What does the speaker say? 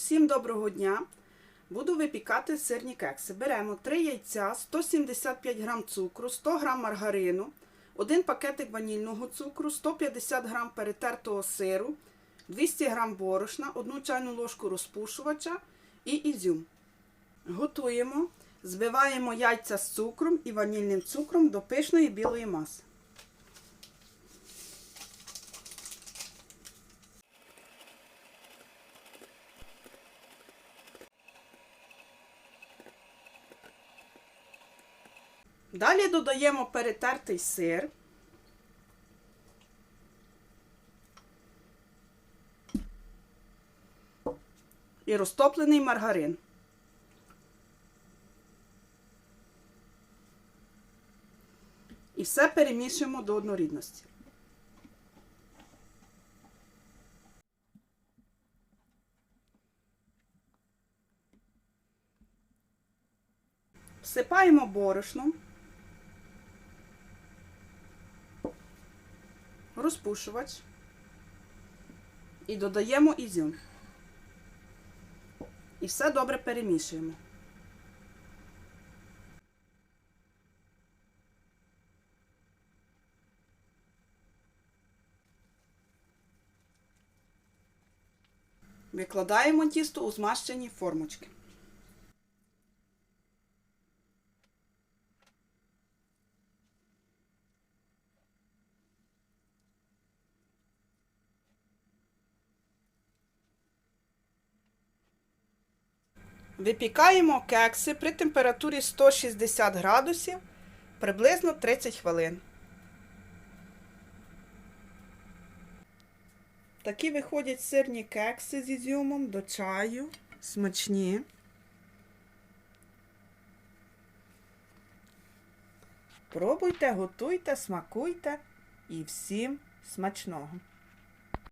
Всім доброго дня! Буду випікати сирні кекси. Беремо 3 яйця, 175 г цукру, 100 г маргарину, 1 пакетик ванільного цукру, 150 г перетертого сиру, 200 г борошна, 1 чайну ложку розпушувача і ізюм. Готуємо, збиваємо яйця з цукром і ванільним цукром до пишної білої маси. Далі додаємо перетертий сир. І розтоплений маргарин. І все перемішуємо до однорідності. Всипаємо борошно. Розпушувач і додаємо ізюм. І все добре перемішуємо. Викладаємо тісто у змащені формочки. Випікаємо кекси при температурі 160 градусів приблизно 30 хвилин. Такі виходять сирні кекси з ізюмом до чаю. Смачні. Пробуйте, готуйте, смакуйте і всім смачного!